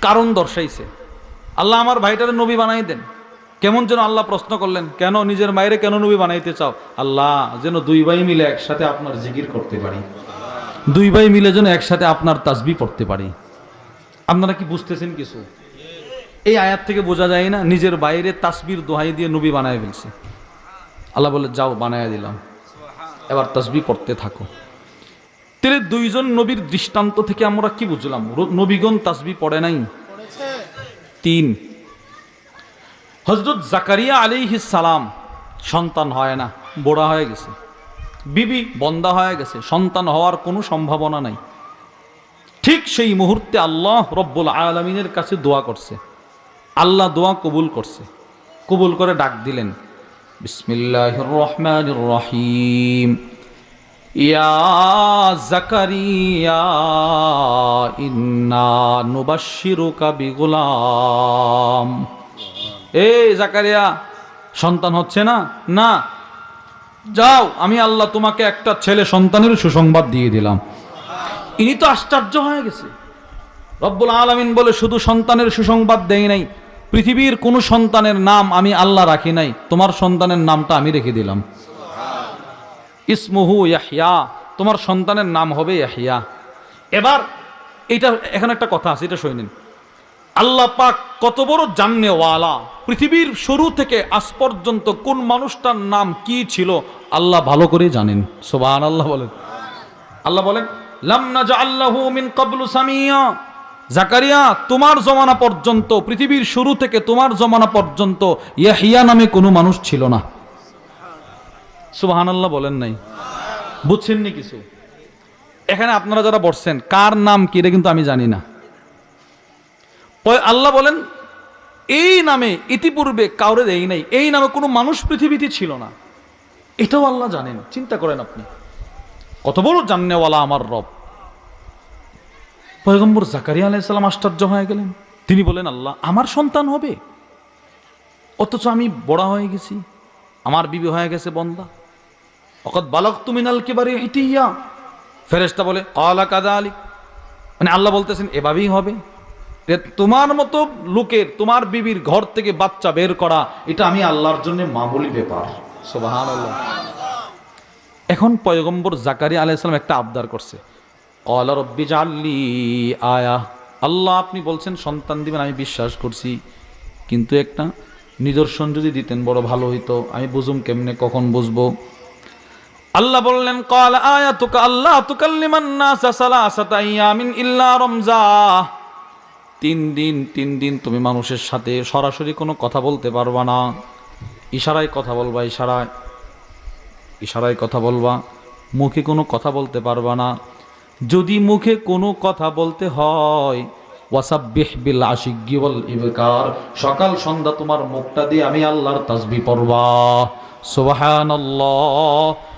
কারণ দর্শাইছে। আল্লাহ আমার ভাইটারে নবী বানাই দেন। কেমন যেন আল্লাহ প্রশ্ন করলেন, কেন নিজের মায়েরে কেন নবী বানাইতে চাও? আল্লাহ, যেন দুই ভাই মিলে একসাথে আপনার জিকির করতে পারি। দুই ভাই মিলে যেন একসাথে আপনার তাসবি পড়তে পারি। আপনারা কি বুঝতেছেন কিছু? এই আয়াত থেকে বোঝা যায় না, নিজের বাইরে তাসবির দোহাই দিয়ে নবী বানায় ফেলছে। আল্লাহ বলে, যাও, বানায় দিলাম। এবার তাসবি পড়তে থাকো। তাহলে দুইজন নবীর দৃষ্টান্ত থেকে আমরা কি বুঝলাম? নবীগণ তাসবি পড়ে নাই? তিন। হজরত জাকারিয়া আলিহিস সালাম সন্তান হয় না, বুড়া হয়ে গেছে। বিবি বন্দা হয়ে গেছে, সন্তান হওয়ার কোনো সম্ভাবনা নাই। ঠিক সেই মুহূর্তে আল্লাহ রব্বুল আলমিনের কাছে দোয়া করছে। আল্লাহ দোয়া কবুল করছে। কবুল করে ডাক দিলেন বিসমিল্লাহ রহমান রহিম। জাকারিয়া, ইন্না নুবাশিরুকা বিগুলাম। এই জাকারিয়া, সন্তান হচ্ছে না? না। যাও, আমি আল্লাহ তোমাকে একটা ছেলে সন্তানের সুসংবাদ দিয়ে দিলাম। ইনি তো আশ্চর্য হয়ে গেছে। রব্বুল আলমিন বলে, শুধু সন্তানের সুসংবাদ দেই নাই, পৃথিবীর কোন সন্তানের নাম আমি আল্লাহ রাখি নাই, তোমার সন্তানের নামটা আমি রেখে দিলাম। ইসমুহু ইয়াহিয়া তোমার সন্তানের নাম হবে ইয়াহিয়া এবার এটা এখানে একটা কথা আছে, এটা শুনেন আল্লাহ পাক কত বড় জান্নেওয়ালা, পৃথিবীর শুরু থেকে আজ পর্যন্ত কোন মানুষটার নাম কি ছিল, আল্লাহ ভালো করে জানেন। সোবান আল্লাহ বলেন। আল্লাহ বলেন লামনা আল্লাহু মিন কাবলু সামিয়া। জাকারিয়া, তোমার জমানা পর্যন্ত, পৃথিবীর শুরু থেকে তোমার জমানা পর্যন্ত ইয়াহিয়া নামে কোনো মানুষ ছিল না। সুবাহান আল্লাহ বলেন নাই। বুঝছেননি কিছু? এখানে আপনারা যারা বসছেন, কার নাম কি কিন্তু আমি জানি না। আল্লাহ বলেন, এই নামে ইতিপূর্বে কাউরে দেই নাই, এই নামে কোনো মানুষ পৃথিবীতে ছিল না। এটাও আল্লাহ জানেন, চিন্তা করেন আপনি। কত বড় জান্নেওয়ালা আমার রব। পয়গম্বর জাকারিয়া আলাইসাল্লাম আশ্চর্য হয়ে গেলেন। তিনি বলেন, আল্লাহ, আমার সন্তান হবে। অথচ আমি বড় হয়ে গেছি, আমার বিবি হয়ে গেছে বন্দা। অকত বালক তুমি নাল কেবারে ইটিয়া ফেরেস্তা বলে আলা কাদা আলী মানে আল্লাহ বলতেছেন, এভাবেই হবে। তোমার মতো লোকের, তোমার বিবির ঘর থেকে বাচ্চা বের করা, এটা আমি আল্লাহর জন্য মামুলি ব্যাপার। সোবাহান আল্লাহ এখন পয়গম্বর জাকারি আলাইসালাম একটা আবদার করছে। কলা রব্বি জাল্লি আয়া। আল্লাহ আপনি বলছেন, সন্তান দিবেন, আমি বিশ্বাস করছি। কিন্তু একটা নিদর্শন যদি দিতেন, বড় ভালো হইতো। আমি বুঝুম কেমনে, কখন বুঝব? আল্লাহ বললেন, কল আয়া তুকা আল্লাহ তুকাল্লিমান তিন দিন তিন দিন তুমি মানুষের সাথে সরাসরি কোনো কথা বলতে পারবা না। ইশারায় কথা বলবা, ইশারায়। ইশারায় কথা বলবা, মুখে কোনো কথা বলতে পারবা না। যদি মুখে কোনো কথা বলতে হয়, ওয়াসাব্বিহ বিল ইবকার সকাল, সন্ধ্যা তোমার মুখটা দিয়ে আমি আল্লাহর তাসবি পড়বা। সুবহানাল্লাহ।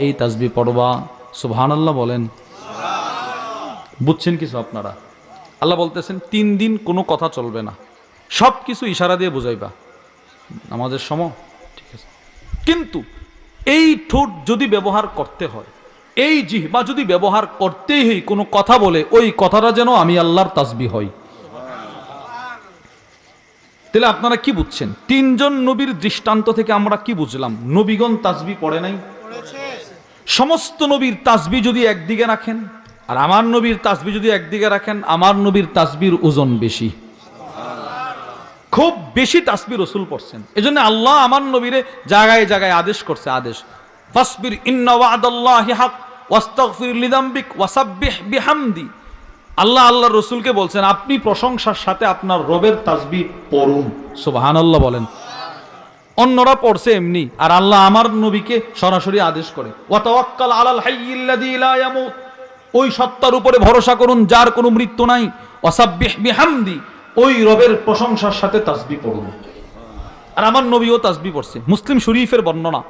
এই তাসবি পড়বা। সুবহানাল্লাহ বলেন। বুঝছেন কিছু আপনারা? আল্লাহ বলতেছেন, তিন দিন কোনো কথা চলবে না। সব কিছু ইশারা দিয়ে বুঝাইবা। আমাদের সম ঠিক আছে। কিন্তু এই ঠোঁট যদি ব্যবহার করতে হয়, এই জিহ্বা যদি ব্যবহার করতেই হয়, কোনো কথা বলে, ওই কথাটা যেন আমি আল্লাহর তাসবি হই তাহলে আপনারা কি বুঝছেন? তিনজন নবীর দৃষ্টান্ত থেকে আমরা কি বুঝলাম? নবীগণ তাজবি পড়ে নাই? সমস্ত নবীর তাজবি যদি একদিকে রাখেন, আর আমার নবীর তাসবি যদি একদিকে রাখেন, আমার নবীর তাজবির ওজন বেশি। খুব বেশি তাসবি রসুল পড়ছেন। এই এজন্য আল্লাহ আমার নবীরে জায়গায় জায়গায় আদেশ করছে, আদেশ। ফাসবির ইন্না ওয়াদাল্লাহি হক, ওয়াস্তাগফির লিযামবিক, ওয়াসাব্বিহ বিহামদি। আল্লাহ আল্লাহ রসুলকে বলছেন, আপনি প্রশংসার সাথে আপনার রবের তাসবি পড়ুন। সুবহানাল্লাহ বলেন। অন্যরা পড়ছে এমনি, আর আল্লাহ আমার নবীকে সরাসরি আদেশ করে ওই সত্তার উপরে ভরসা করুন, যার কোনো মৃত্যু নাই। বিহামদি। ওই রবের প্রশংসার সাথে তাসবি পড়ুন। আর আমার নবীও তাসবি পড়ছে। মুসলিম শরীফের বর্ণনা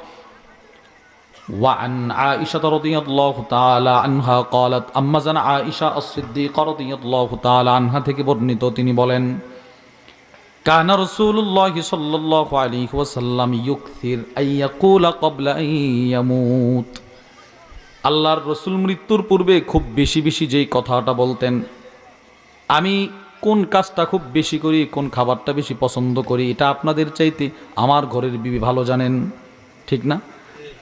وعن عائشة رضي الله تعالى عنها قالت أما زن عائشة الصديقة رضي الله تعالى عنها থেকে বর্ণিত তিনি বলেন كان رسول الله صلى الله عليه وسلم يكثر أن يقول قبل أن يموت আল্লাহর রসুল মৃত্যুর পূর্বে খুব বেশি বেশি যেই কথাটা বলতেন আমি কোন কাজটা খুব বেশি করি কোন খাবারটা বেশি পছন্দ করি এটা আপনাদের চাইতে আমার ঘরের বিবি ভালো জানেন ঠিক না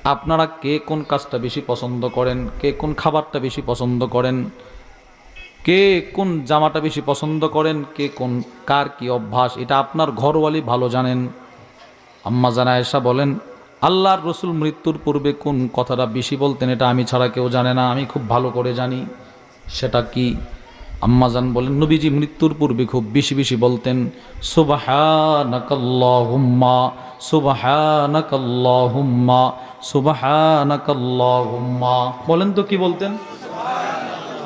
আপনারা কে কোন কাজটা বেশি পছন্দ করেন? কে কোন খাবারটা বেশি পছন্দ করেন? কে কোন জামাটা বেশি পছন্দ করেন? কে কোন, কার কি অভ্যাস? এটা আপনার ঘরওয়ালি ভালো জানেন। আম্মা জানা এসা বলেন, আল্লাহর রসুল মৃত্যুর পূর্বে কোন কথাটা বেশি বলতেন এটা আমি ছাড়া কেউ জানে না, আমি খুব ভালো করে জানি। সেটা কি? আম্মাজান বলেন নবীজি মৃত্যুর পূর্বে খুব বেশি বেশি বলতেন সুবাহানাকাল্লাহুম্মা সুবাহানাকাল্লাহুম্মা সুবাহানাকাল্লাহুম্মা। বলেন তো কি বলতেন?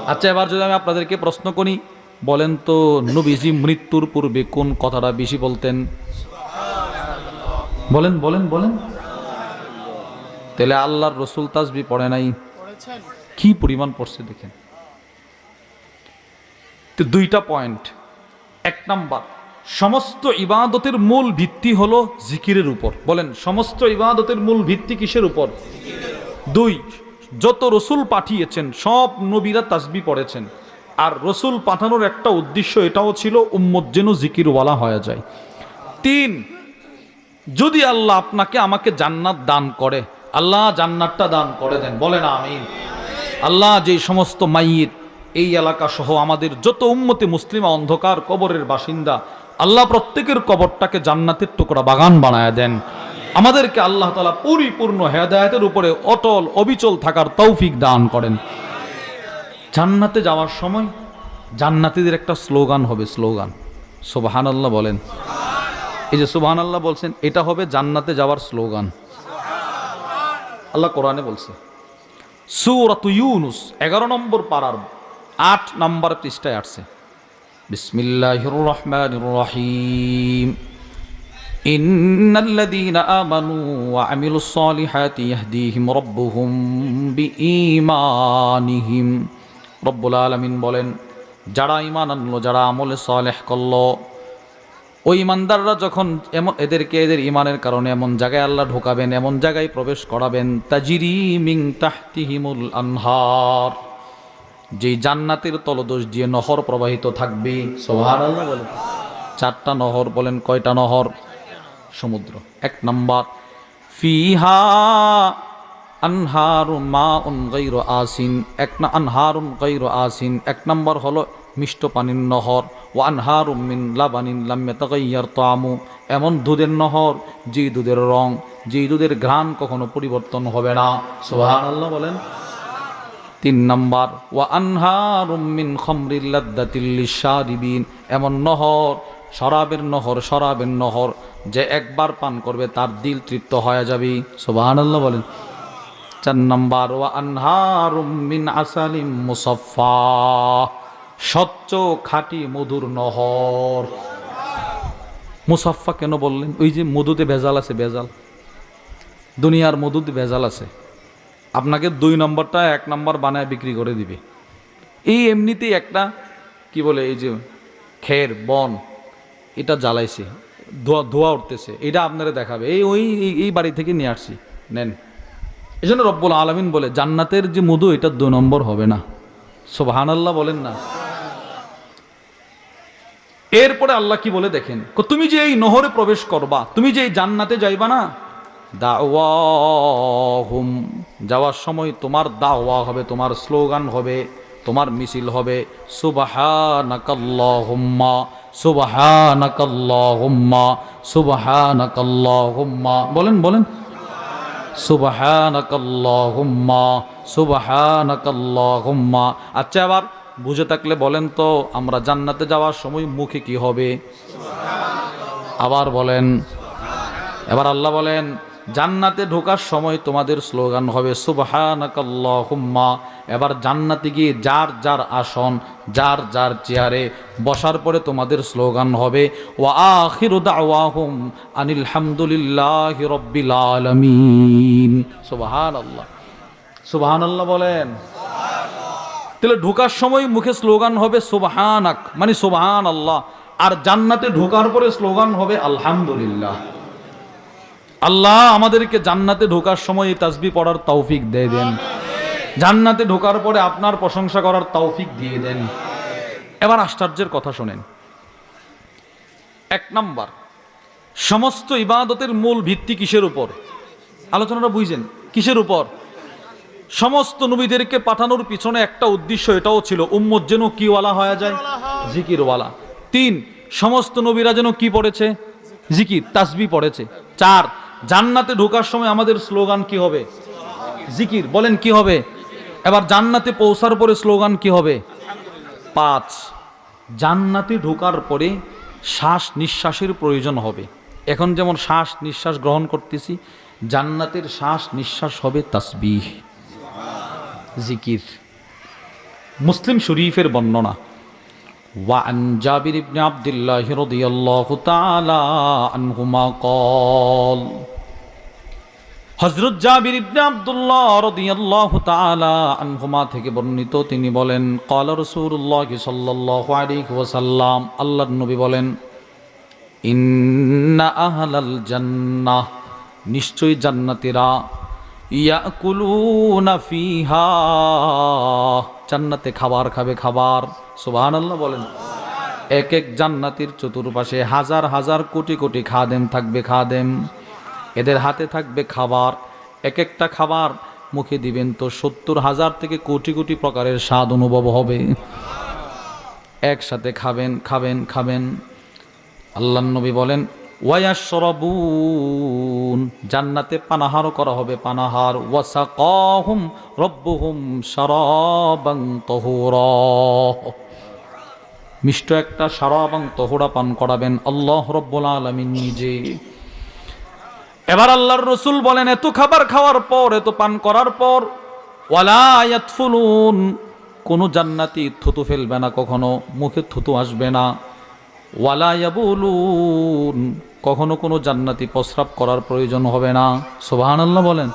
আচ্ছা এবার যদি আমি আপনাদেরকে প্রশ্ন করি বলেন তো নবীজি মৃত্যুর পূর্বে কোন কথাটা বেশি বলতেন? বলেন বলেন বলেন। তাহলে আল্লাহর রসুল তাজবি পড়ে নাই? কি পরিমাণ পড়ছে দেখেন। তো দুইটা পয়েন্ট এক নাম্বার সমস্ত ইবাদতের মূল ভিত্তি হলো জিকিরের উপর। বলেন, সমস্ত ইবাদতের মূল ভিত্তি কিসের উপর? দুই, যত রসুল পাঠিয়েছেন, সব নবীরা তাসবি পড়েছেন। আর রসুল পাঠানোর একটা উদ্দেশ্য এটাও ছিল, উম্মত যেন জিকিরওয়ালা হয়ে যায়। তিন, যদি আল্লাহ আপনাকে আমাকে জান্নাত দান করে, আল্লাহ জান্নাতটা দান করে দেন। বলেন আমিন। আল্লাহ যে সমস্ত মাইয়িত এই এলাকা সহ আমাদের যত উম্মতে মুসলিমা অন্ধকার কবরের বাসিন্দা, আল্লাহ প্রত্যেকের কবরটাকে জান্নাতের টুকরা বাগান বানায় দেন। আমাদেরকে আল্লাহ তালা পরিপূর্ণ হেদায়তের উপরে অটল, অবিচল থাকার তৌফিক দান করেন। জান্নাতে যাওয়ার সময় জান্নাতিদের একটা স্লোগান হবে, স্লোগান। সোবাহান আল্লাহ বলেন। এই যে সুবহান আল্লাহ বলছেন, এটা হবে জান্নাতে যাওয়ার স্লোগান। আল্লাহ কোরআনে বলছে, সুরাত ইউনুস, এগারো নম্বর পাড়ার আট নম্বর পৃষ্ঠায় আসছে বিসমিল্লাহির রহমানির রহিম إن الذين آمنوا وعملوا الصالحات يهديهم ربهم بإيمانهم رب العالمين বলেন যারা ঈমান আনলো যারা আমলে সালেহ করলো ওই ইমানদাররা যখন এমন এদেরকে এদের ইমানের কারণে এমন জায়গায় আল্লাহ ঢোকাবেন এমন জায়গায় প্রবেশ করাবেন তাজিরি মিং তাহতিহিমুল আনহার যেই জান্নাতের তলদোষ দিয়ে নহর প্রবাহিত থাকবে চারটা নহর বলেন, কয়টা নহর? সমুদ্র। এক নাম্বার, ফিহা আনহারু মা উন গৈর আসিন। এক না, আনহারুন গৈর আসিন। এক নম্বর হলো মিষ্ট পানির নহর। ও আনহার মিন লাবানিন লাম্মে তাগাইয়ার তামু এমন দুধের নহর যে দুধের রং যে দুধের ঘ্রাণ কখনো পরিবর্তন হবে না। সোহান আল্লাহ বলেন। তিন নাম্বার, ওয়া আনহার মিন খমরিল্লাদিন এমন নহর, শরাবের নহর শরাবের নহর, যে একবার পান করবে তার দিল তৃপ্ত হয়ে যাবে। সোবাহান বলেন। চার নাম্বার, ওয়া আনহার মিন আসালিম মুসফা স্বচ্ছ খাঁটি মধুর নহর। মুসাফা কেন বললেন? ওই যে মধুতে ভেজাল আছে, ভেজাল। দুনিয়ার মধুতে ভেজাল আছে। আপনাকে দুই নম্বরটা এক নম্বর বানায় বিক্রি করে দিবে। এই এমনিতেই একটা, কি বলে, এই যে খের, বন, এটা জ্বালাইছে, ধোয়া ধোয়া উঠতেছে, এটা আপনারা দেখাবে। এই ওই, এই- বাড়ি থেকে নিয়ে আসছি, নেন। এই জন্য রব্বুল আলমিন বলে, জান্নাতের যে মধু, এটা দু নম্বর হবে না। সোবাহান আল্লাহ বলেন না। এরপরে আল্লাহ কি বলে দেখেন তুমি যে এই নহরে প্রবেশ করবা, তুমি যে এই জান্নাতে যাইবা না দাওয়াহুম। যাওয়ার সময় তোমার দাওয়া হবে, তোমার স্লোগান হবে, তোমার মিছিল হবে, সুবাহানাকাল্লাহুম্মা সুবাহানাকাল্লাহুম্মা সুবাহানাকাল্লাহুম্মা। বলেন বলেন। সুবাহানাকাল্লাহুম্মা সুবাহানাকাল্লাহুম্মা। আচ্ছা আবার বুঝে থাকলে বলেন তো, আমরা জান্নাতে যাওয়ার সময় মুখে কি হবে? আবার বলেন। এবার আল্লাহ বলেন জান্নাতে ঢোকার সময় তোমাদের স্লোগান হবে, সুবহানাকাল্লাহুম্মা। এবার জান্নাতে গিয়ে যার যার আসন, যার যার চেয়ারে বসার পরে তোমাদের স্লোগান হবে ওয়া আখিরু দাওয়াহুম আনিল হামদুলিল্লাহি রাব্বিল সুবহানাল্লাহ। সুবহানাল্লাহ বলেন। তাহলে ঢোকার সময় মুখে স্লোগান হবে, সুবহানাক। মানে সুবহান আল্লাহ আর জান্নাতে ঢোকার পরে স্লোগান হবে, আলহামদুলিল্লাহ। আল্লাহ আমাদেরকে জান্নাতে ঢোকার সময় এই তাসবি পড়ার তৌফিক দিয়ে দেন। জান্নাতে ঢোকার পরে আপনার প্রশংসা করার তৌফিক দিয়ে দেন। এবার আশ্চর্যের কথা শোনেন। এক নাম্বার সমস্ত ইবাদতের মূল ভিত্তি কিসের উপর? আলোচনাটা বুঝছেন কিসের উপর? সমস্ত নবীদেরকে পাঠানোর পিছনে একটা উদ্দেশ্য এটাও ছিল উম্মত যেন কিওয়ালা হয়ে যায় জিকিরওয়ালা। তিন সমস্ত নবীরা যেন কি পড়েছে? জিকির তাসবি পড়েছে। চার জান্নাতে ঢোকার সময় আমাদের স্লোগান কি হবে? জিকির, বলেন কি হবে? এবার জান্নাতে পৌঁছার পরে স্লোগান কি হবে? পাঁচ, জান্নাতে ঢোকার পরে শ্বাস নিঃশ্বাসের প্রয়োজন হবে। এখন যেমন শ্বাস নিঃশ্বাস গ্রহণ করতেছি, জান্নাতের শ্বাস নিঃশ্বাস হবে তাসবিহ, জিকির। মুসলিম শরীফের বর্ণনা وعن جابر بن عبد الله رضي الله تعالى عنهما قال হজরত জাবির ইবনে আব্দুল্লাহ রাদিয়াল্লাহু তাআলা আনহুমা থেকে বর্ণিত তিনি বলেন ক্বালা রাসূলুল্লাহ সাল্লাল্লাহু আলাইহি ওয়াসাল্লাম আল্লাহর নবী বলেন ইন্না আহলাল জান্নাহ নিশ্চয়ই জান্নাতীরা ইয়াকুলুনা জান্নাতে খাবার খাবে খাবার। সুবহানাল্লাহ বলেন। এক এক জান্নাতির চতুর্পাশে হাজার হাজার কোটি কোটি খাদেম থাকবে খাদেম। এদের হাতে থাকবে খাবার। এক একটা খাবার মুখে দিবেন তো সত্তর হাজার থেকে কোটি কোটি প্রকারের স্বাদ অনুভব হবে। একসাথে খাবেন খাবেন খাবেন। আল্লাহ নবী বলেন ওয়ায়াশরাবুন, জান্নাতে পানাহারও করা হবে, পানাহার। ওয়াসাকাহুম রব্বুহুম শারাবান তাহুরা। মিষ্ট একটা শারাবান তহুরা পান করাবেন। আল্লাহ রব্বুল আলামিন নিজে। এবার আল্লাহর রসুল বলেন, এত খাবার খাওয়ার পর, এত পান করার পর ওয়ালায়াত ফুলুন কোনো জান্নাতি থুতু ফেলবে না কখনো, মুখে থুতু আসবে না। ওয়ালায়াবুলুন কখনো কোনো জান্নাতি প্রস্রাব করার প্রয়োজন হবে না। সোবাহান আল্লাহ বলেন।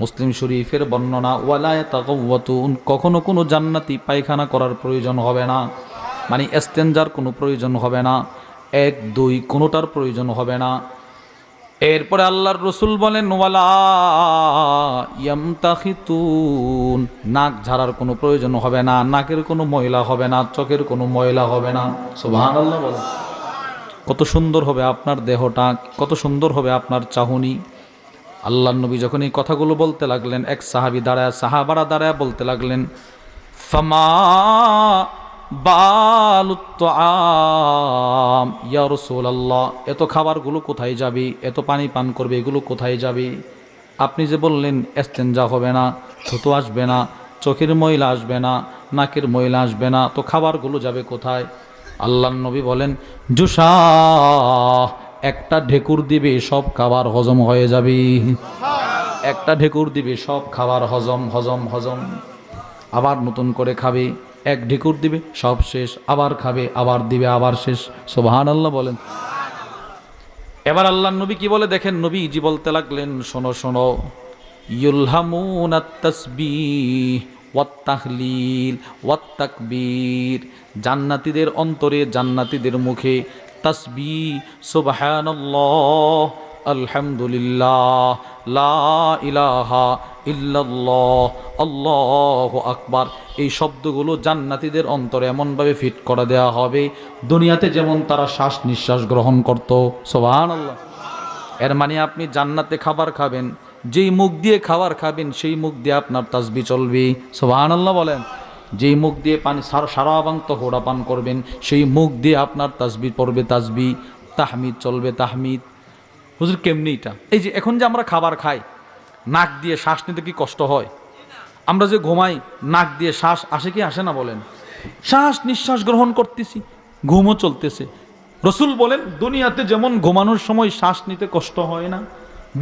মুসলিম শরীফের বর্ণনা ওয়ালায়াতাকুন কখনো কোনো জান্নাতি পায়খানা করার প্রয়োজন হবে না। মানে এস্তেঞ্জার কোনো প্রয়োজন হবে না। এক, দুই, কোনোটার প্রয়োজন হবে না। এরপরে আল্লাহর রসুল বলেন নাক ঝাড়ার কোনো প্রয়োজন হবে না, নাকের কোনো ময়লা হবে না, চোখের কোনো ময়লা হবে না। বলে কত সুন্দর হবে আপনার দেহটা, কত সুন্দর হবে আপনার চাহনি। আল্লাহ নবী যখন এই কথাগুলো বলতে লাগলেন, এক সাহাবি দাঁড়ায়, সাহাবারা দাঁড়ায় বলতে লাগলেন, ফামা বালুত্ত আম ইয়া রাসূলুল্লাহ, এত খাবারগুলো কোথায় যাবে? এত পানি পান করবে, এগুলো কোথায় যাবে? আপনি যে বললেন এস্তেঞ্জা হবে না, থুতু আসবে না, চোখের ময়লা আসবে না, নাকের ময়লা আসবে না, তো খাবারগুলো যাবে কোথায়? আল্লাহ নবী বলেন, জুসা, একটা ঢেকুর দিবে, সব খাবার হজম হয়ে যাবে। একটা ঢেকুর দিবে, সব খাবার হজম হজম হজম। আবার নতুন করে খাবে। এক ঢেকুর দিবে, সব শেষ, আবার খাবে, আবার দিবে, আবার শেষ। সোবাহান আল্লাহ বলেন। এবার আল্লাহ নবী কি বলে দেখেন? নবী জি বলতে লাগলেন, শোনো শোনো। জান্নাতীদের অন্তরে, জান্নাতীদের মুখে তসবি সুবহানাল্লাহ, আলহামদুলিল্লাহ ইলাহা ইল্লাল্লাহ, আল্লাহ আকবার। এই শব্দগুলো জান্নাতীদের অন্তরে এমনভাবে ফিট করে দেওয়া হবে, দুনিয়াতে যেমন তারা শ্বাস নিঃশ্বাস গ্রহণ করত সোবাহান আল্লাহ এর মানে আপনি জান্নাতে খাবার খাবেন, যেই মুখ দিয়ে খাবার খাবেন, সেই মুখ দিয়ে আপনার তাজবি চলবে সোবাহান আল্লাহ বলেন। যেই মুখ দিয়ে পানি সারাবান্ত হোড়া পান করবেন, সেই মুখ দিয়ে আপনার তাসবি পড়বে তাজবি তাহমিদ চলবে তাহমিদ। হুজুর, কেমনি এটা? এই যে, এখন যে আমরা খাবার খাই নাক দিয়ে শ্বাস নিতে কি কষ্ট হয়? আমরা যে ঘুমাই, নাক দিয়ে শ্বাস আসে কি আসে না বলেন? শ্বাস নিঃশ্বাস গ্রহণ করতেছি, ঘুমও চলতেছে। রসুল বলেন, দুনিয়াতে যেমন ঘুমানোর সময় শ্বাস নিতে কষ্ট হয় না,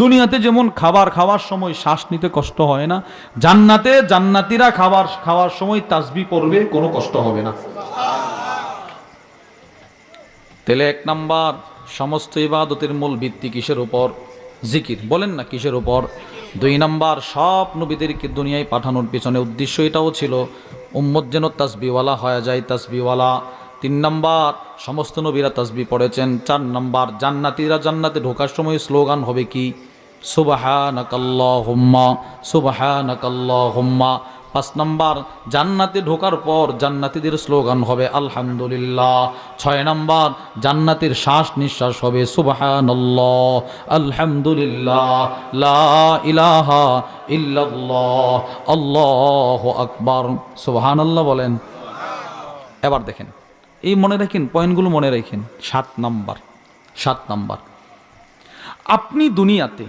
দুনিয়াতে যেমন খাবার খাওয়ার সময় শ্বাস নিতে কষ্ট হয় না, জান্নাতে জান্নাতিরা খাবার খাওয়ার সময় তাসবি পড়বে, কোনো কষ্ট হবে না। তেলে এক নাম্বার, সমস্ত ইবাদতের মূল ভিত্তি কিসের উপর? জিকির। বলেন না কিসের ওপর দুই নাম্বার, সব নবীদেরকে দুনিয়ায় পাঠানোর পিছনে উদ্দেশ্য এটাও ছিল, উম্মত যেন তাসবিওয়ালা হয়ে যায় তাসবিওয়ালা তিন নাম্বার, সমস্ত নবীরা তাসবি পড়েছেন। চার নাম্বার, জান্নাতিরা জান্নাতে ঢোকার সময় স্লোগান হবে কি? সুবাহানাকাল্লাহুম্মা সুবাহানাকাল্লাহুম্মা। পাঁচ নম্বর, জান্নাতে ঢোকার পর জান্নাতীদের স্লোগান হবে আলহামদুলিল্লাহ। ছয় নম্বর, জান্নাতের শ্বাস নিঃশ্বাস হবে সুবাহানাল্লাহ, আলহামদুলিল্লাহ, লা ইলাহা ইল্লাল্লাহ, আল্লাহু আকবার। সুবহানাল্লাহ বলেন। এবার দেখেন, এই মনে রাখেন, পয়েন্টগুলো মনে রাখেন। সাত নাম্বার সাত নাম্বার। আপনি দুনিয়াতে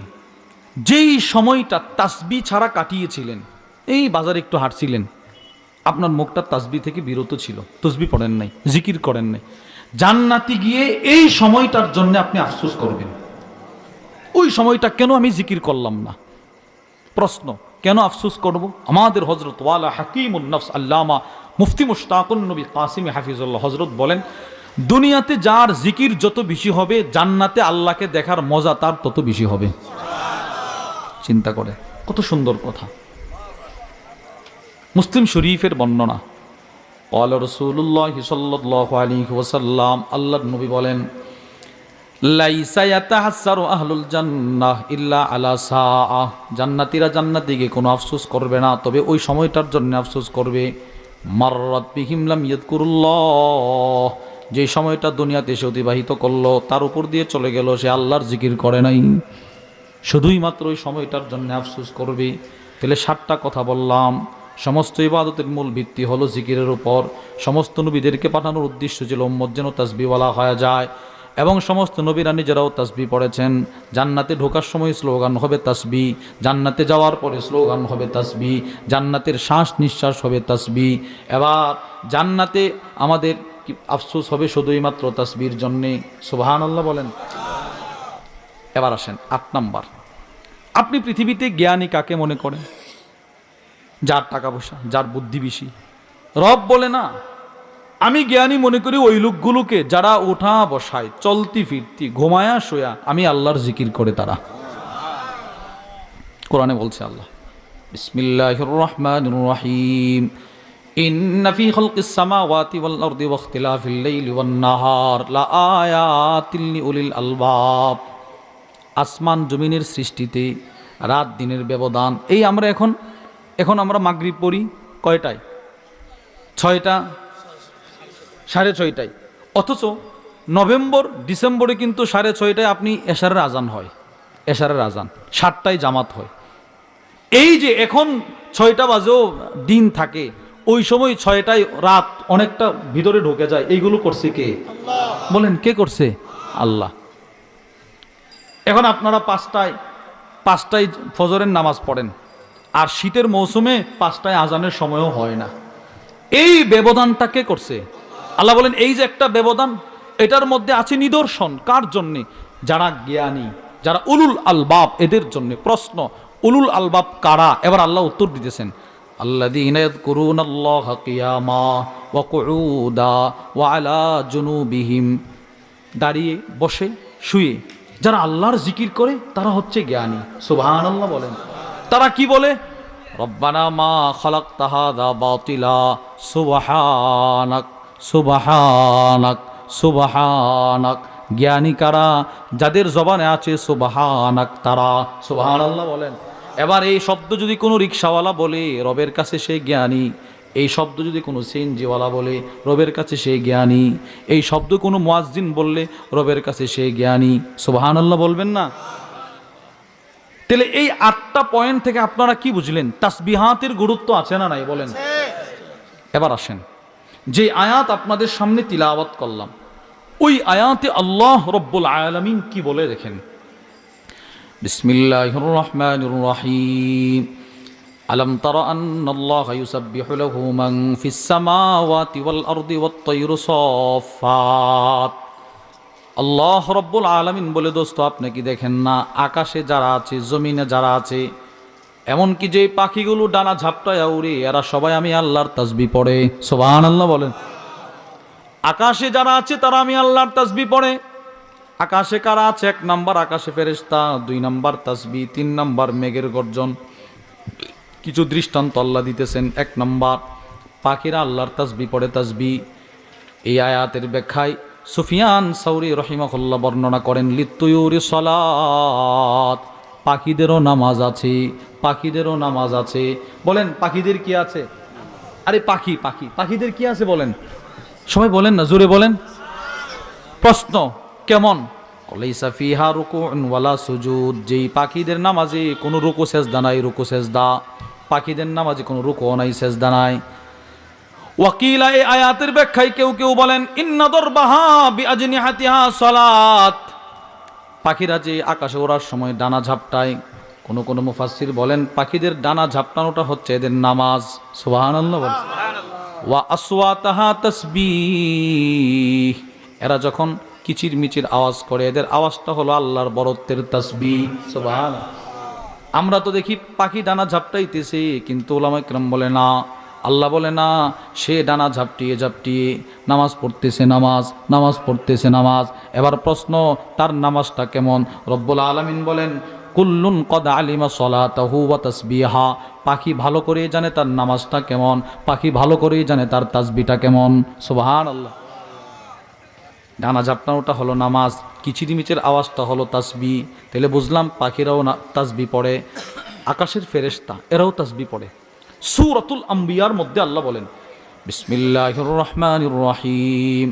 যেই সময়টা তাসবি ছাড়া কাটিয়েছিলেন এই বাজারে একটু হাঁটছিলেন। আপনার মুখটা তাসবি থেকে বিরত ছিল। তসবি পড়েন নাই, জিকির করেন নাই। জান্নাতি গিয়ে এই সময়টার জন্য আপনি আফসোস করবেন। ওই সময়টা কেন আমি জিকির করলাম না? প্রশ্ন, কেন আফসোস করব? আমাদের হজরত ওয়ালা হাকিমুন নফস আল্লামা মুফতি মুশতাকুন নবী কাসিম হাফিজুল্লাহ হজরত বলেন, দুনিয়াতে যার জিকির যত বেশি হবে, জান্নাতে আল্লাহকে দেখার মজা তার তত বেশি হবে। চিন্তা করে, কত সুন্দর কথা। মুসলিম শরীফের বর্ণনা। কল রসুল্লাহ সাল্লাহ আলী ওসাল্লাম আল্লাহ নবী বলেন জান্নাতিরা জান্নাত দিকে কোনো আফসোস করবে না, তবে ওই সময়টার জন্য আফসোস করবে। মাররাত বিহিমলাম ইয়দকুরুল্লাহ। যে সময়টা দুনিয়াতে সে অতিবাহিত করল, তার উপর দিয়ে চলে গেল, সে আল্লাহর জিকির করে নাই। শুধুই মাত্র ওই সময়টার জন্য আফসোস করবে। তাহলে সাতটা কথা বললাম। সমস্ত ইবাদতের মূল ভিত্তি হলো জিকিরের উপর। সমস্ত নবীদেরকে পাঠানোর উদ্দেশ্য ছিল উম্মত যেন তাসবিওয়ালা হয়ে যায় এবং সমস্ত নবীরা নিজেরাও তাসবি পড়েছেন। জান্নাতে ঢোকার সময় স্লোগান হবে তাসবি জান্নাতে যাওয়ার পরে স্লোগান হবে তাসবি জান্নাতের শ্বাস নিঃশ্বাস হবে তাসবি এবার জান্নাতে আমাদের আফসোস হবে শুধুই মাত্র তাসবির জন্যে? সুবাহান আল্লাহ বলেন। এবার আসেন আট নাম্বার। আপনি পৃথিবীতে জ্ঞানী কাকে মনে করেন? যার টাকা পয়সা, যার বুদ্ধি বেশি। রব বলে না, আমি জ্ঞানী মনে করি ওই লোকগুলোকে যারা ওঠা বসায়, চলতি ফিরতি, ঘুমায়া শোয়া, আমি আল্লাহর জিকির করে তারা। কোরআনে বলছে আল্লাহ, বিসমিল্লাহির রহমানির রহিম। সামাওয়াতি ওয়াল আরদি ওয়া ইখতিলাফিল লাইলি ওয়ান নাহার। লাআয়াতিল লিউলিল আলবাব। আসমান জমিনের সৃষ্টিতে রাত দিনের ব্যবধান। এই আমরা এখন এখন আমরা মাগরিব পড়ি কয়টায়? ছয়টা? সাড়ে ছয়টায়। অথচ নভেম্বর, ডিসেম্বরে কিন্তু সাড়ে ছয়টায় আপনি এশারের আজান হয়। এশারের আজান। সাতটায় জামাত হয়। এই যে এখন ছয়টা বাজেও দিন থাকে, ওই সময় ছয়টায় রাত অনেকটা ভিতরে ঢুকে যায়। এইগুলো করছে কে? বলেন, কে করছে? আল্লাহ। এখন আপনারা পাঁচটায় পাঁচটায় ফজরের নামাজ পড়েন। আর শীতের মৌসুমে পাঁচটায় আজানের সময়ও হয় না এই ব্যবধানটা কে করছে আল্লাহ বলেন এই যে একটা ব্যবধান এটার মধ্যে আছে নিদর্শন কার জন্যে যারা জ্ঞানী যারা উলুল আলবাব এদের জন্য প্রশ্ন উলুল আলবাব কারা এবার আল্লাহ উত্তর দিতেছেন الذين يذكرون الله قياما وقعودا وعلى جنوبهم দাঁড়িয়ে বসে শুয়ে যারা আল্লাহর জিকির করে তারা হচ্ছে জ্ঞানী সুবহান আল্লাহ বলেন তারা কি বলে? রব্বানা মা তাহাদা বাতিলা, সুবহানাক সুবহানাক সুবহানাক। জ্ঞানী কারা? যাদের জবানে আছে সুবহানাক তারা। সুবহান আল্লাহ বলেন। এবার এই শব্দ যদি কোনো রিক্সাওয়ালা বলে, রবের কাছে সে জ্ঞানী। এই শব্দ যদি কোনো সিএনজিওয়ালা বলে, রবের কাছে সে জ্ঞানী। এই শব্দ কোনো মুয়াজ্জিন বললে, রবের কাছে সে জ্ঞানী। সুবহান আল্লাহ বলবেন না? তাহলে এই আটটা পয়েন্ট থেকে আপনারা কি বুঝলেন? তাসবিহাতের গুরুত্ব আছে না নাই? বলেন। এবার আসেন। যে আয়াত আপনাদের সামনে তিলাওয়াত করলাম ওই আয়াতে আল্লাহ রব্বুল আলামিন কি বলে দেখেন বিসমিল্লাহির রহমানির রহিম। আলম তর আন্নাল্লাহ ইউসাব্বিহু লাহু মান ফিস সামাওয়াতি ওয়াল আরদি ওয়াত তায়রু সাফাত আল্লাহ রব্বুল আলামিন বলে, দোস্ত, আপনি কি দেখেন না? আকাশে যারা আছে, জমিনে যারা আছে, এমনকি যে পাখিগুলো ডানা ঝাপটায় উড়ে, এরা সবাই আমি আল্লাহর তাজবি পড়ে। সোবাহান আল্লাহ বলেন। আকাশে যারা আছে, তারা আমি আল্লাহর তাজবি পড়ে। আকাশে কারা আছে? এক নাম্বার আকাশে ফেরেশতা, দুই নাম্বার তাসবি, তিন নাম্বার মেঘের গর্জন। কিছু দৃষ্টান্ত আল্লাহ দিতেছেন। এক নাম্বার, পাখিরা আল্লাহর তাসবি পড়ে তাজবি এই আয়াতের ব্যাখ্যায় সুফিয়ান সৌরি রহিমাহুল্লাহ বর্ণনা করেন, লিত্তুয়ুরি সলাত, পাখিদেরও নামাজ আছে, পাখিদেরও নামাজ আছে। বলেন, পাখিদের কি আছে? আরে পাখি পাখি, পাখিদের কি আছে বলেন? সবাই বলেন না, জোরে বলেন। প্রশ্ন, কেমন? কলাইসা ফিহা রুকুন ওয়ালা সুজুদ, যেই পাখিদের নামাজে কোনো রুকু, সেজদা নাই, রুকু, সেজদা। পাখিদের নামাজে কোনো রুকু নাই, সেজদা নাই। ওয়াকিলা এই আয়াতের ব্যাখ্যায় কেউ কেউ বলেন ইন্নাদর বাহা বিআজনিহাতিহা সালাত। পাখিরা যে আকাশে ওড়ার সময় ডানা ঝাপটায় কোন কোন মুফাসসির বলেন পাখিদের ডানা ঝাপটানোটা হচ্ছে এদের নামাজ। বলেন। ওয়া আসওয়াতাহা তাসবিহ। এরা যখন কিচির মিচির আওয়াজ করে এদের আওয়াজটা হলো আল্লাহর বরত্বের তসবি সুবহান আমরা তো দেখি পাখি ডানা ঝাপটাইতেছে কিন্তু ওলামা ইকরাম বলে না আল্লাহ বলে, না, সে ডানা ঝাপটিয়ে ঝাপটিয়ে নামাজ পড়তেছে, নামাজ নামাজ পড়তেছে, নামাজ। এবার প্রশ্ন, তার নামাজটা কেমন? রব্বুল আলামিন বলেন, কুল্লুন কদ আলিমা সলাতাহু ওয়া তাসবিহা। পাখি ভালো করেই জানে তার নামাজটা কেমন, পাখি ভালো করেই জানে তার তাসবিটা কেমন। সুবহান আল্লাহ ডানা ঝাপটানোটা হলো নামাজ, কিচিরিমিচের আওয়াজটা হলো তাসবি তাহলে বুঝলাম পাখিরাও না তাসবি পড়ে। আকাশের ফেরেশতা, এরাও তাসবি পড়ে। সুরাতুল আম্বিয়ার মধ্যে আল্লাহ বলেন বিসমিল্লাহির রহমানির রহিম।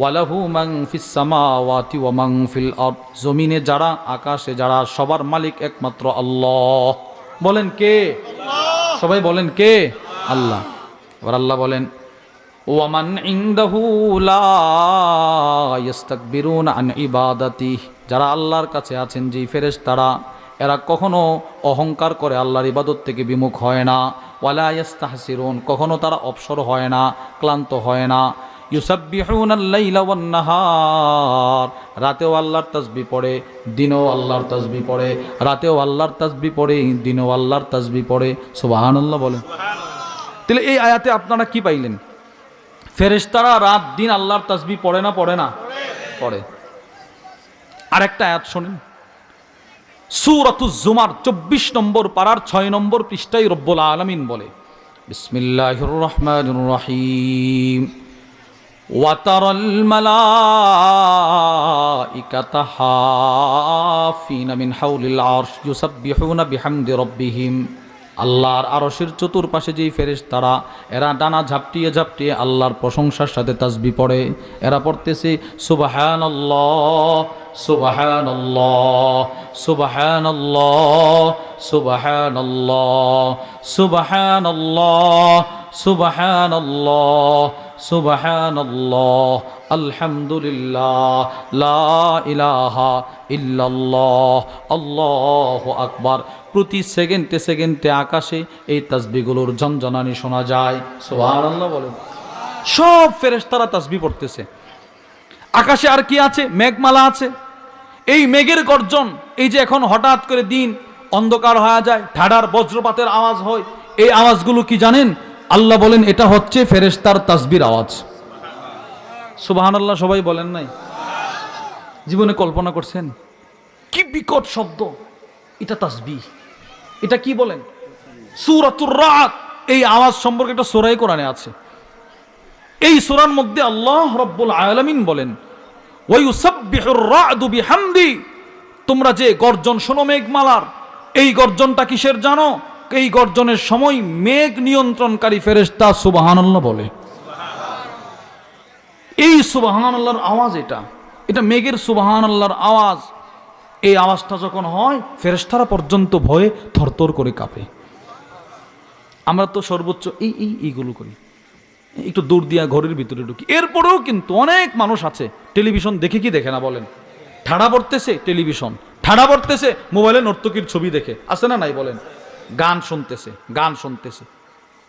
ওয়ালাহু মান ফিস সামাওয়াতি ওয়া মান ফিল আরদ। জমিনে যারা আকাশে যারা সবার মালিক একমাত্র আল্লাহ। বলেন কে? সবাই বলেন কে? আল্লাহ। এবার আল্লাহ বলেন ওয়ামান ইনদাহু লা ইস্তাকবিরুন আন ইবাদাতি যারা আল্লাহর কাছে আছেন যেই ফেরেশতারা এরা কখনো অহংকার করে আল্লাহর ইবাদত থেকে বিমুখ হয় না। ওয়ালা ইয়াস্তাহসিরুন কখনো তারা অবসর হয় না ক্লান্ত হয় না। নাহার রাতেও আল্লাহর তাসবি পড়ে দিনেও আল্লাহর তাসবি পড়ে রাতেও আল্লাহর তাসবি পড়ে দিনেও আল্লাহর তাসবি পড়ে। সুবহানাল্লাহ বলেন। তাহলে এই আয়াতে আপনারা কি পাইলেন? ফেরেশতারা রাত দিন আল্লাহর তাসবি পড়ে না পড়ে না? পড়ে। আরেকটা আয়াত শোনেন। সুরাতু জুমার চব্বিশ নম্বর পাড়ার ছয় নম্বর পৃষ্ঠায় রব্বুল আলমিন বলে বিসমিল্লাহির রহমানির রহিম وترى الملائكة حافين من حول العرش يسبحون بحمد ربهم আল্লাহর আরশের চতুর্পাশে যেই ফেরেশ তারা এরা ডানা ঝাপটিয়ে ঝাপটিয়ে আল্লাহর প্রশংসার সাথে তাজবি পড়ে। এরা পড়তেছে সুবাহান সুবাহান আলহামদুলিল্লাহ, লা ইলাহা আল্লাহু আকবার। প্রতি সেকেন্ডে সেকেন্ডে আকাশে এই তাসবিগুলোর ঝনঝনানি শোনা যায়। সুবহানাল্লাহ বলেন সব ফেরেশতারা তাসবি পড়তেছে। আকাশে আর কি আছে? মেঘমালা আছে। এই মেঘের গর্জন, এই যে এখন হঠাৎ করে দিন অন্ধকার হয়ে যায় ঠাডার বজ্রপাতের আওয়াজ হয়, এই আওয়াজগুলো কি জানেন? আল্লাহ বলেন, এটা হচ্ছে ফেরেশতার তাসবির আওয়াজ। সুবহানাল্লাহ, সবাই বলেন নাই? জীবনে কল্পনা করছেন? কি বিকট শব্দ। এটা তাসবি এটা কি বলেন? সুরাতুর রাত এই আওয়াজ সম্পর্কে একটা সোরাই কোরআনে আছে। এই সোরার মধ্যে আল্লাহ রব্বুল আলামিন বলেন বিহামদি। তোমরা যে গর্জন শোনো মেঘমালার, এই গর্জনটা কিসের জানো? এই গর্জনের সময় মেঘ নিয়ন্ত্রণকারী ফেরেশতা সুবহানাল্লাহ বলে। এই সুবহানাল্লাহর আওয়াজ এটা। এটা মেঘের সুবাহান আল্লাহর আওয়াজ। এই আওয়াজটা যখন হয়, ফেরেশতারা পর্যন্ত ভয়ে থরথর করে কাঁপে। আমরা তো সর্বোচ্চ এই এই, এইগুলো করি। একটু দূর দিয়া ঘরের ভিতরে ঢুকি। এরপরেও কিন্তু অনেক মানুষ আছে, টেলিভিশন দেখে কি দেখে না বলেন? ঠাড়া পড়তেছে, টেলিভিশন। ঠাড়া পড়তেছে, মোবাইলে নর্তকীর ছবি দেখে। আছে না নাই বলেন? গান শুনতেছে গান শুনতেছে।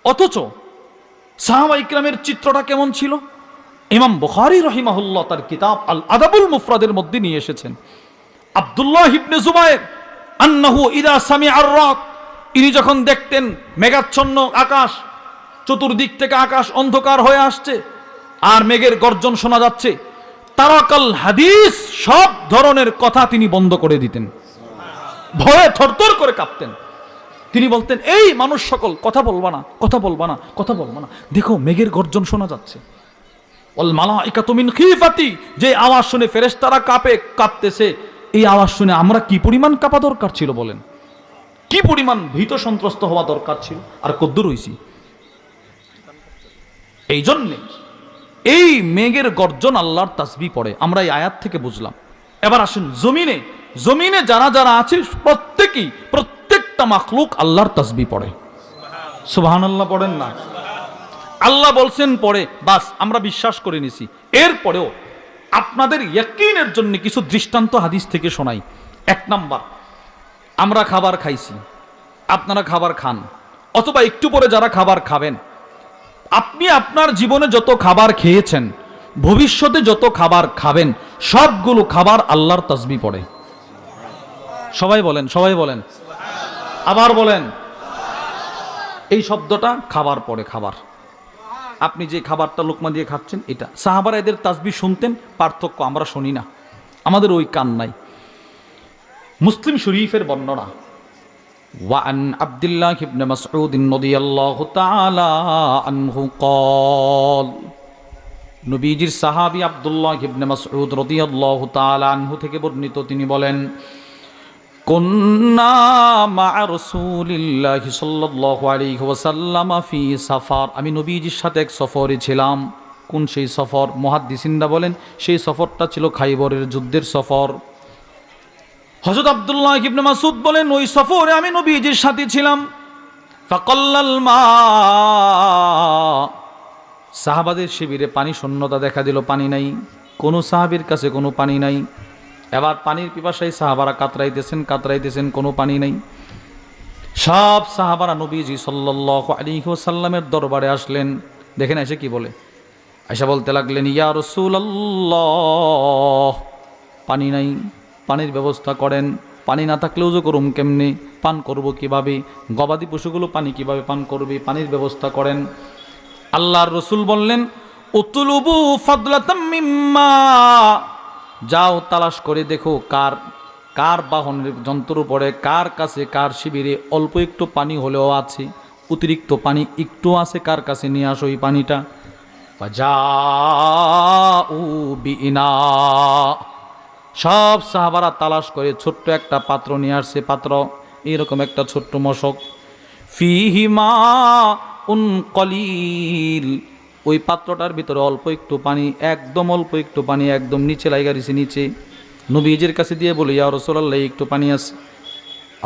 অথচ সাহাবা ইকরামের চিত্রটা কেমন ছিল? ইমাম বুখারী রহিমাহুল্লাহ তার কিতাব আল আদাবুল মুফরাদের মধ্যে নিয়ে এসেছেন। আব্দুল্লাহ ইবনে জুবায়ের আন্নাহু ইদা সামি আর রাত ইনি যখন দেখতেন মেঘাচ্ছন্ন আকাশ, চতুর্দিক থেকে আকাশ অন্ধকার হয়ে আসছে, আর মেঘের গর্জন শোনা যাচ্ছে, তারাকাল হাদিস সব ধরনের কথা তিনি বন্ধ করে দিতেন। ভয়ে থরথর করে কাঁপতেন। তিনি বলতেন, এই মানুষ সকল, কথা বলবা না, কথা বলবা না, কথা বলবা না। দেখো, মেঘের গর্জন শোনা যাচ্ছে। অল মালাইকা তুমিন খিফাতি, যে আওয়াজ শুনে ফেরেশতারা কাঁপে, কাঁপতেছে। এই আওয়াজ শুনে আমরা কি পরিমাণ কাপা দরকার ছিল বলেন? কি পরিমাণ ভীত সন্ত্রস্ত হওয়া দরকার ছিল? আর কদ্দুর হইছি। এই জন্যে এই মেঘের গর্জন আল্লাহর তাসবি পড়ে, আমরা এই আয়াত থেকে বুঝলাম। এবার আসেন, জমিনে জমিনে যারা যারা আছে, প্রত্যেকেই, প্রত্যেকটা মাখলুক আল্লাহর তাসবি পড়ে। সুবাহান আল্লাহ পড়েন না? আল্লাহ বলছেন পড়ে, বাস, আমরা বিশ্বাস করে নিছি। এরপরেও আপনাদের ইয়াকিনের জন্য কিছু দৃষ্টান্ত হাদিস থেকে শোনাই। এক নাম্বার, আমরা খাবার খাইছি। আপনারা খাবার খান। অথবা একটু পরে যারা খাবার খাবেন। আপনি আপনার জীবনে যত খাবার খেয়েছেন, ভবিষ্যতে যত খাবার খাবেন, সবগুলো খাবার আল্লাহর তসবি পড়ে। সবাই বলেন সবাই বলেন। আবার বলেন। এই শব্দটা খাবার পড়ে, খাবার। আপনি যে খাবারটা লোকমা দিয়ে খাচ্ছেন এটা সাহাবারা এদের তাসবি শুনতেন পার্থক্য আমরা শুনি না আমাদের ওই কান নাই মুসলিম শরীফের বর্ণনা وعن عبد الله بن مسعود رضي الله تعالى عنه قال নবীজির সাহাবী আব্দুল্লাহ ইবনে মাসউদ রাদিয়াল্লাহু তাআলা আনহু থেকে বর্ণিত তিনি বলেন সাফার। আমি নবীজির সাথে এক সফরে ছিলাম। কোন সেই সফর? মুহাদ্দিসিনরা বলেন, সেই সফরটা ছিল খাইবরের যুদ্ধের সফর। হজরত আবদুল্লাহ ইবনে মাসুদ বলেন, ওই সফরে আমি নবীজির সাথে ছিলাম। মা, সাহাবাদের শিবিরে পানি শূন্যতা দেখা দিল, পানি নাই। কোনো সাহাবীর কাছে কোনো পানি নাই। এবার পানির পিপাসায় সাহাবারা কাতরাইতেছেন কাতরাইতেছেন, কোনো পানি নাই। সব সাহাবারা নবীজি সাল্লাল্লাহু আলাইহি ওয়াসাল্লামের দরবারে আসলেন। দেখেন এসে কি বলে? আয়সা বলতে লাগলেন, ইয়া রাসূলুল্লাহ, পানি নাই, পানির ব্যবস্থা করেন। পানি না থাকলেও যে করুম কেমনে? পান করব কীভাবে? গবাদি পশুগুলো পানি কীভাবে পান করবে? পানির ব্যবস্থা করেন। আল্লাহর রসুল বললেন, উতুলুবু ফাদলাতাম মিম্মা। যাও তালাশ করে দেখো কার কার বাহনের যন্ত্র উপরে, কার কাছে কার শিবিরে অল্প একটু পানি হলেও আছে, অতিরিক্ত পানি একটু আছে, কার কাছে নিয়ে আসো এই পানিটা। সব সাহাবারা তালাশ করে ছোট্ট একটা পাত্র নিয়ে আসছে, পাত্র এরকম একটা ছোট্ট মশক। ফিহিমা উন কলিল। ওই পাত্রটার ভিতরে অল্প একটু পানি, একদম অল্প একটু পানি, একদম নিচে লাইগা নিচে। নবীজির কাছে দিয়ে বলি, ইয়া রসোল্লাহ একটু পানি আছে।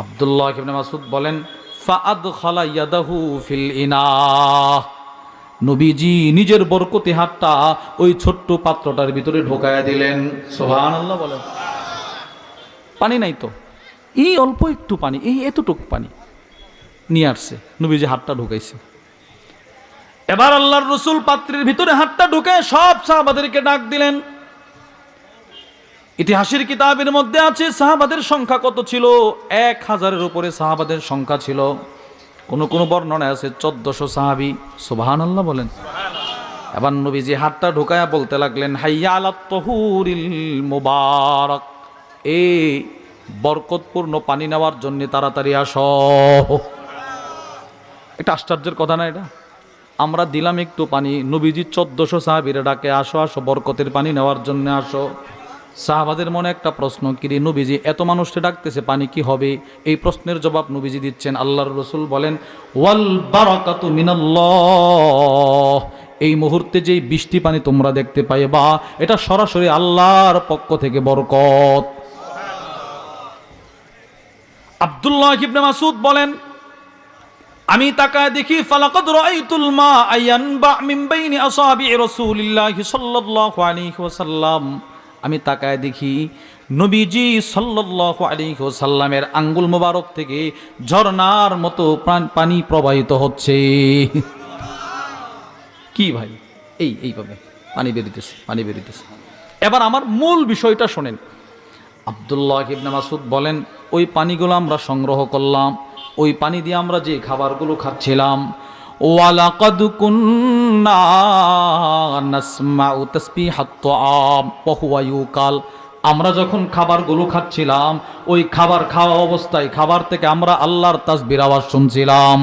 আবদুল্লাহ ইবনে মাসুদ বলেন খালা ইয়াদাহু ফিল ইনা নবীজি নিজের বরকতি হাতটা ওই ছোট্ট পাত্রটার ভিতরে ঢোকায়া দিলেন। সোহান বলেন। পানি নাই তো। এই অল্প একটু পানি, এই এতটুক পানি নিয়ে আসছে। নবীজি হাতটা ঢুকাইছে। এবার আল্লাহর রসুল পাত্রের ভিতরে হাতটা ঢুকে সব সাহাবাদেরকে ডাক দিলেন। ইতিহাসের কিতাবের মধ্যে আছে, সাহাবাদের সংখ্যা কত ছিল? এক হাজারের উপরে সাহাবাদের সংখ্যা ছিল। কোন কোন বর্ণনায় আছে, চোদ্দশো সাহাবি। সুবাহান আল্লাহ বলেন। এবার নবীজি হাতটা ঢুকায়া বলতে লাগলেন, হাইয়া তহুরিল মুবারক। এ বরকতপূর্ণ পানি নেওয়ার জন্য তাড়াতাড়ি আস। এটা আশ্চর্যের কথা না এটা? আমরা দিলাম একটু পানি। নবীজি চোদ্দশো সাহাবিরা ডাকে, আসো আসো, বরকতের পানি নেওয়ার জন্য আসো। সাহাবাদের মনে একটা প্রশ্ন কিরে নবীজি, এত মানুষকে ডাকতেছে পানি, কি হবে? এই প্রশ্নের জবাব নবীজি দিচ্ছেন, আল্লাহর রসুল বলেন, ওয়াল বারাকাতু মিনাল্লাহ। এই মুহূর্তে যেই বৃষ্টি পানি তোমরা দেখতে পাইবা, এটা সরাসরি আল্লাহর পক্ষ থেকে বরকত। আব্দুল্লাহ ইবনে মাসুদ বলেন আমি তাকায় দেখি ফালাকাদ রাআইতুল মা আয়ানবা মিন বাইনি আসাবি রাসূলিল্লাহি সাল্লাল্লাহু আলাইহি ওয়াসাল্লাম। আমি তাকায় দেখি নবীজি সাল্লাল্লাহু আলাইহি ওয়াসাল্লামের আঙ্গুল মোবারক থেকে ঝর্ণার মতো পানি প্রবাহিত হচ্ছে। কি ভাই? এই এইভাবে পানি বেরিতেছে পানি বেরিতেছে এবার আমার মূল বিষয়টা শোনেন। আবদুল্লাহ ইবনে মাসুদ বলেন ওই পানিগুলো আমরা সংগ্রহ করলাম ওই পানি দিয়ে আমরা যে খাবারগুলো খাচ্ছিলাম আমরা যখন খাবারগুলো খাচ্ছিলাম, ওই খাবার খাওয়া অবস্থায় খাবার থেকে আমরা আল্লাহর তাসবির আওয়াজ শুনছিলাম।